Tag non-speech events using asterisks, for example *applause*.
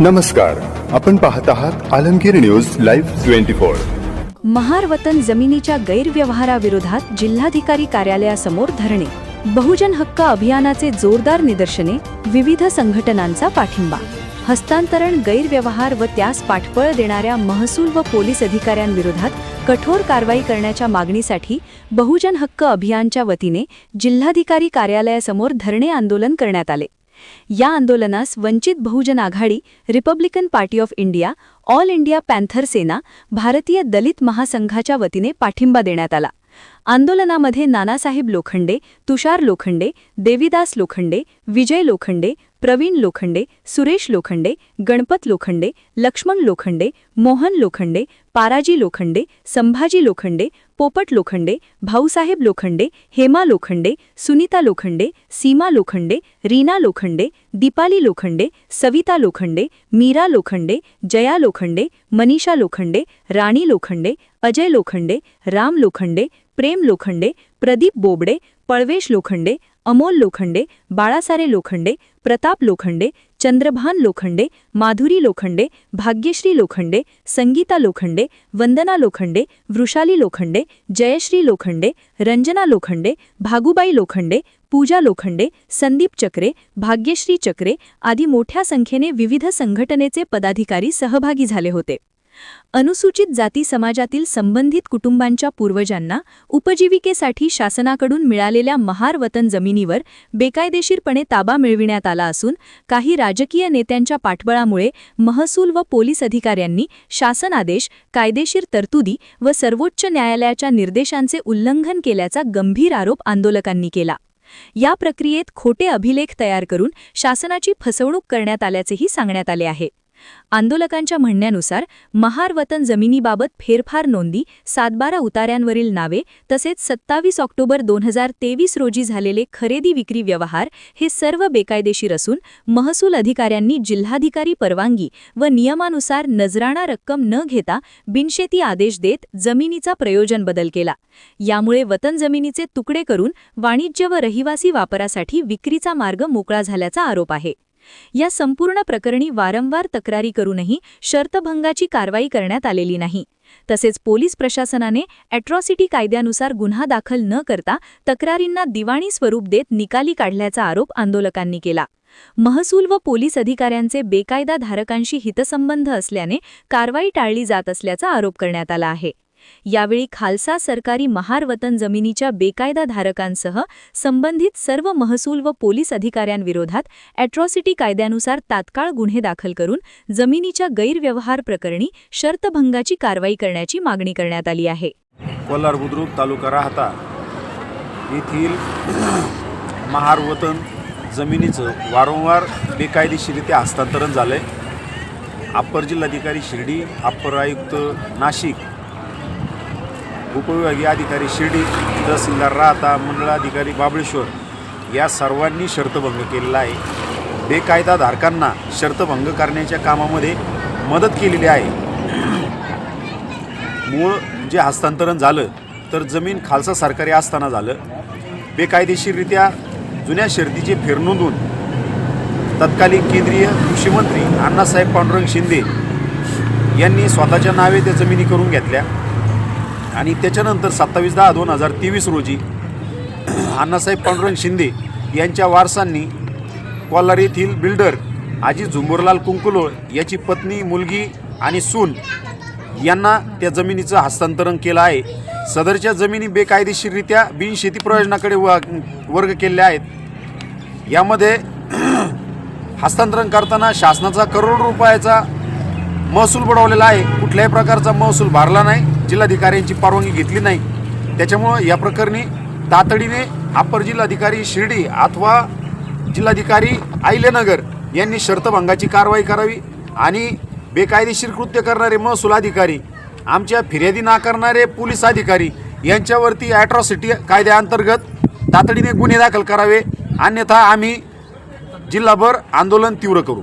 नमस्कार आपण पाहत आहात Alamgir news live twenty four. Mahar वतन जमिनीच्या गैरव्यवहाराविरोधात जिल्हाधिकारी कार्यालयासमोर धरणे बहुजन हक्क अभियानाचे जोरदार निदर्शने विविध संघटनांचा पाठिंबा हस्तांतरण गैरव्यवहार व त्यास पाठबळ देणाऱ्या महसूल व पोलीस अधिकाऱ्यांविरोधात कठोर कारवाई करण्याच्या मागणीसाठी बहुजन हक्क अभियानच्या वतीने जिल्हाधिकारी कार्यालयासमोर धरणे आंदोलन करण्यात आले. या आंदोलनास Vanchit Bahujan Aghadi Republican Party of India All India Panther Sena भारतीय दलित महासंघाच्या वतीने पाठिंबा देण्यात आला. आंदोलनामध्ये नानासाहेब लोखंडे तुषार लोखंडे देविदास लोखंडे विजय लोखंडे प्रवीण लोखंडे सुरेश लोखंडे गणपत लोखंडे लक्ष्मण लोखंडे मोहन लोखंडे पाराजी लोखंडे संभाजी लोखंडे पोपट लोखंडे भाऊसाहेब लोखंडे हेमा लोखंडे सुनीता लोखंडे सीमा लोखंडे रीना लोखंडे दीपाली लोखंडे सविता लोखंडे मीरा लोखंडे जया लोखंडे मनीषा लोखंडे राणी लोखंडे अजय लोखंडे राम लोखंडे प्रेम लोखंडे प्रदीप बोबडे पळवेश लोखंडे अमोल लोखंडे बाळासारे लोखंडे प्रताप लोखंडे चंद्रभान लोखंडे माधुरी लोखंडे भाग्यश्री लोखंडे संगीता लोखंडे वंदना लोखंडे वृषाली लोखंडे जयश्री लोखंडे रंजना लोखंडे भागुबाई लोखंडे पूजा लोखंडे संदीप चक्रे भाग्यश्री चक्रे आदी मोठ्या संख्येने विविध संघटनेचे पदाधिकारी सहभागी झाले होते. अनुसूचित जाती समाजातील संबंधित कुटुंबांच्या पूर्वजांना उपजीविकेसाठी शासनाकडून मिळालेल्या महार वतन जमिनीवर बेकायदेशीरपणे ताबा मिळविण्यात आला असून काही राजकीय नेत्यांच्या पाठबळामुळे महसूल व पोलीस अधिकाऱ्यांनी शासन आदेश कायदेशीर तरतुदी व सर्वोच्च न्यायालयाच्या निर्देशांचे उल्लंघन केल्याचा गंभीर आरोप आंदोलकांनी केला. या प्रक्रियेत खोटे अभिलेख तयार करून शासनाची फसवणूक करण्यात आल्याचेही सांगण्यात आले आहे. आंदोलकांच्या म्हणण्यानुसार महार वतन जमिनीबाबत फेरफार नोंदी सातबारा उताऱ्यांवरील नावे तसेच सत्तावीस ऑक्टोबर दोन हजार तेवीस रोजी झालेले खरेदी विक्री व्यवहार हे सर्व बेकायदेशीर असून महसूल अधिकाऱ्यांनी जिल्हाधिकारी परवानगी व नियमानुसार नजराणा रक्कम न घेता बिनशेती आदेश देत जमिनीचा प्रयोजन बदल केला. यामुळे वतन जमिनीचे तुकडे करून वाणिज्य व रहिवासी वापरासाठी विक्रीचा मार्ग मोकळा झाल्याचा आरोप आहे. या संपूर्ण प्रकरणी वारंवार तक्रारी करूनही शर्तभंगाची कारवाई करण्यात आलेली नाही. तसेच पोलीस प्रशासनाने अॅट्रॉसिटी कायद्यानुसार गुन्हा दाखल न करता तक्रारींना दिवाणी स्वरूप देत निकाली काढल्याचा आरोप आंदोलकांनी केला. महसूल व पोलीस अधिकाऱ्यांचे बेकायदा धारकांशी हितसंबंध असल्याने कारवाई टाळली जात असल्याचा आरोप करण्यात आला आहे. यावेळी खालसा सरकारी महार वतन जमिनीच्या बेकायदा धारकांसह संबंधित सर्व महसूल व पोलीस अधिकाऱ्यांविरोधात अॅट्रॉसिटी कायद्यानुसार तात्काळ गुन्हे दाखल करून जमिनीच्या गैरव्यवहार प्रकरणी शर्तभंगाची कारवाई करण्याची मागणी करण्यात आली आहे. कोल्हार बुद्रुक तालुका राहता येथील महार वतन जमिनीचं वारंवार बेकायदेशीरित्या हस्तांतरण झालं आहे अप्पर जिल्हाधिकारी शिर्डी अप्पर आयुक्त नाशिक उपविभागीय अधिकारी शिर्डी तहसीलदार राहता मंडळाधिकारी बाबळेश्वर या सर्वांनी शर्तभंग केलेला आहे. बेकायदा धारकांना शर्तभंग करण्याच्या कामामध्ये मदत केलेली आहे. मूळ जे हस्तांतरण झालं तर जमीन खालसा सरकारी असताना झालं. बेकायदेशीररित्या जुन्या शर्तीचे फेरनोंदून तत्कालीन केंद्रीय कृषीमंत्री अण्णासाहेब पांडुरंग शिंदे यांनी स्वतःच्या नावे त्या जमिनी करून घेतल्या. आणि त्याच्यानंतर सत्तावीस दहा दोन हजार तेवीस रोजी अण्णासाहेब पांडुरंग शिंदे यांच्या वारसांनी कोल्हार येथील बिल्डर आजी झुंबुरलाल कुंकुलोळ याची पत्नी मुलगी आणि सून यांना त्या जमिनीचं हस्तांतरण केलं आहे. सदरच्या जमिनी बेकायदेशीररित्या बिनशेती प्रयोजनाकडे व वर्ग केलेल्या आहेत. यामध्ये *clears throat* हस्तांतरण करताना शासनाचा करोड रुपयाचा महसूल बुडवलेला आहे. कुठल्याही प्रकारचा महसूल भरला नाही. जिल्हाधिकाऱ्यांची परवानगी घेतली नाही. त्याच्यामुळं या प्रकरणी तातडीने अप्पर जिल्हाधिकारी शिर्डी अथवा जिल्हाधिकारी आयलेनगर यांनी शर्तभंगाची कारवाई करावी आणि बेकायदेशीर कृत्य करणारे महसूल अधिकारी आमच्या फिर्यादी नाकारणारे पोलीस अधिकारी यांच्यावरती ॲट्रॉसिटी कायद्याअंतर्गत तातडीने गुन्हे दाखल करावे. अन्यथा आम्ही जिल्हाभर आंदोलन तीव्र करू.